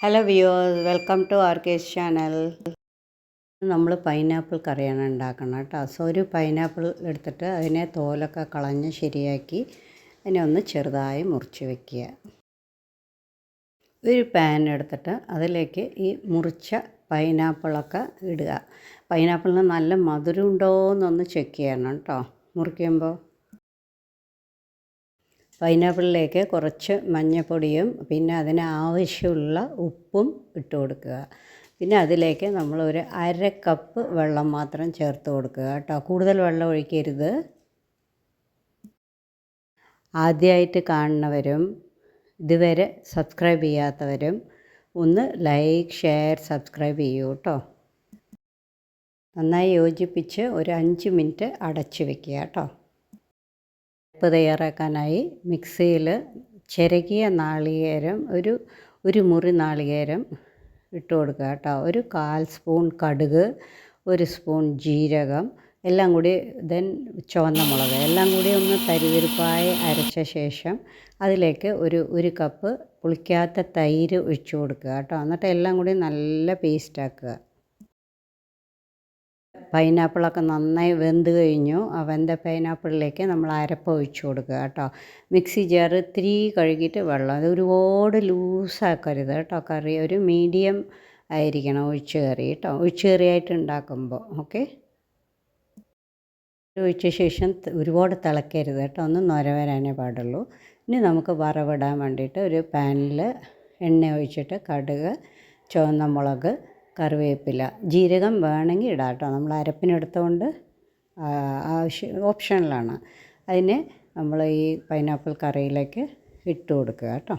Hello viewers welcome to R K channel നമ്മൾ pineapple കറിയാണ് ഉണ്ടാക്കണം കേട്ടോ. സോ ഒരു പൈനാപ്പിൾ എടുത്തിട്ട് അതിനെ തോലൊക്കെ കളഞ്ഞ് ശരിയാക്കി അതിനെ ഒന്ന് ചെറുതായി മുറിച്ച് വെക്കുക. ഒരു പാൻ എടുത്തിട്ട് അതിലേക്ക് ഈ മുറിച്ച പൈനാപ്പിളൊക്കെ ഇടുക. പൈനാപ്പിളിന് നല്ല മധുരം ഉണ്ടോ എന്നൊന്ന് ചെക്ക് ചെയ്യണം കേട്ടോ. മുറിക്കുമ്പോൾ പൈനാപ്പിളിലേക്ക് കുറച്ച് മഞ്ഞൾപ്പൊടിയും പിന്നെ അതിന് ആവശ്യമുള്ള ഉപ്പും ഇട്ട് കൊടുക്കുക. പിന്നെ അതിലേക്ക് നമ്മൾ ഒരു അര കപ്പ് വെള്ളം മാത്രം ചേർത്ത് കൊടുക്കുക കേട്ടോ. കൂടുതൽ വെള്ളം ഒഴിക്കരുത്. ആദ്യമായിട്ട് കാണുന്നവരും ഇതുവരെ സബ്സ്ക്രൈബ് ചെയ്യാത്തവരും ഒന്ന് ലൈക്ക് ഷെയർ സബ്സ്ക്രൈബ് ചെയ്യൂ കേട്ടോ. നന്നായി യോജിപ്പിച്ച് ഒരു അഞ്ച് മിനിറ്റ് അടച്ചു വെക്കുക കേട്ടോ. ഉപ്പ് തയ്യാറാക്കാനായി മിക്സിയിൽ ചിരകിയ നാളികേരം ഒരു ഒരു മുറി നാളികേരം ഇട്ട് കൊടുക്കുക കേട്ടോ. ഒരു കാൽ സ്പൂൺ കടുക് ഒരു സ്പൂൺ ജീരകം എല്ലാം കൂടി ദെൻ ചുവന്ന മുളക്. എല്ലാം കൂടി ഒന്ന് തരിതിരിപ്പായി അരച്ച ശേഷം അതിലേക്ക് ഒരു ഒരു കപ്പ് പുളിക്കാത്ത തൈര് ഒഴിച്ചു കൊടുക്കുക കേട്ടോ. എന്നിട്ട് എല്ലാം കൂടി നല്ല പേസ്റ്റാക്കുക. പൈനാപ്പിളൊക്കെ നന്നായി വെന്ത് കഴിഞ്ഞു. ആ വെന്ത പൈനാപ്പിളിലേക്ക് നമ്മൾ അരപ്പ് ഒഴിച്ചു കൊടുക്കുക കേട്ടോ. മിക്സി ജാർ ഇത്തിരി കഴുകിയിട്ട് വെള്ളം. അത് ഒരുപാട് ലൂസാക്കരുത് കേട്ടോ. കറി ഒരു മീഡിയം ആയിരിക്കണം ഒഴിച്ച് കറി കേട്ടോ. ഒഴിച്ച് കറിയായിട്ട് ഉണ്ടാക്കുമ്പോൾ. ഓക്കെ? ഒഴിച്ച ശേഷം ഒരുപാട് തിളക്കരുത് കേട്ടോ. ഒന്ന് നൊര വരാനേ പാടുള്ളൂ. ഇനി നമുക്ക് വറവിടാൻ വേണ്ടിയിട്ട് ഒരു പാനിൽ എണ്ണ ഒഴിച്ചിട്ട് കടുക് ചുവന്ന മുളക് കറിവേപ്പില. ജീരകം വേണമെങ്കിൽ ഇടാം കേട്ടോ. നമ്മൾ അരപ്പിനെടുത്തുകൊണ്ട് ആവശ്യം ഓപ്ഷനിലാണ്. അതിനെ നമ്മൾ ഈ പൈനാപ്പിൾ കറിയിലേക്ക് ഇട്ട് കൊടുക്കുക കേട്ടോ.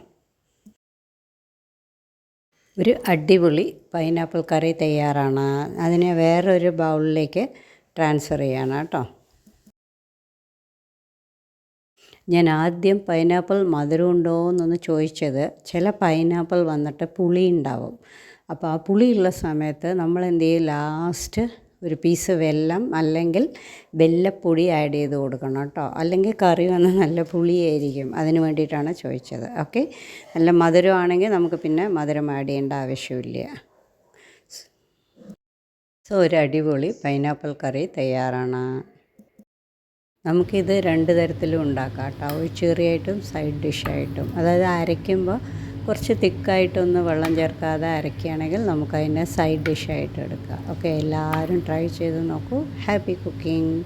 ഒരു അടിപൊളി പൈനാപ്പിൾ കറി തയ്യാറാണ്. അതിനെ വേറൊരു ബൗളിലേക്ക് ട്രാൻസ്ഫർ ചെയ്യണം കേട്ടോ. ഞാൻ ആദ്യം പൈനാപ്പിൾ മധുരം ഉണ്ടോ എന്നൊന്ന് ചോദിച്ചത് ചില പൈനാപ്പിൾ വന്നിട്ട് പുളി ഉണ്ടാവും അപ്പോൾ ആ പുളിയുള്ള സമയത്ത് നമ്മൾ എന്ത് ചെയ്യും ലാസ്റ്റ് ഒരു പീസ് വെല്ലം അല്ലെങ്കിൽ വെല്ലപ്പൊടി ആഡ് ചെയ്ത് കൊടുക്കണം കേട്ടോ. അല്ലെങ്കിൽ കറി വന്ന് നല്ല പുളിയായിരിക്കും. അതിന് വേണ്ടിയിട്ടാണ് ചോദിച്ചത്. ഓക്കെ നല്ല മധുരമാണെങ്കിൽ നമുക്ക് പിന്നെ മധുരം ആഡ് ചെയ്യേണ്ട ആവശ്യമില്ല. സോ ഒരു അടിപൊളി പൈനാപ്പിൾ കറി തയ്യാറാണ്. നമുക്കിത് രണ്ട് തരത്തിലും ഉണ്ടാക്കാം കേട്ടോ. ചെറിയായിട്ടും സൈഡ് ഡിഷായിട്ടും അതായത് അരയ്ക്കുമ്പോൾ കുറച്ച് തിക്കായിട്ടൊന്ന് വെള്ളം ചേർക്കാതെ അരക്കുകയാണെങ്കിൽ നമുക്കതിനെ സൈഡ് ഡിഷായിട്ട് എടുക്കാം. ഓക്കെ എല്ലാവരും ട്രൈ ചെയ്ത് നോക്കൂ. Happy cooking.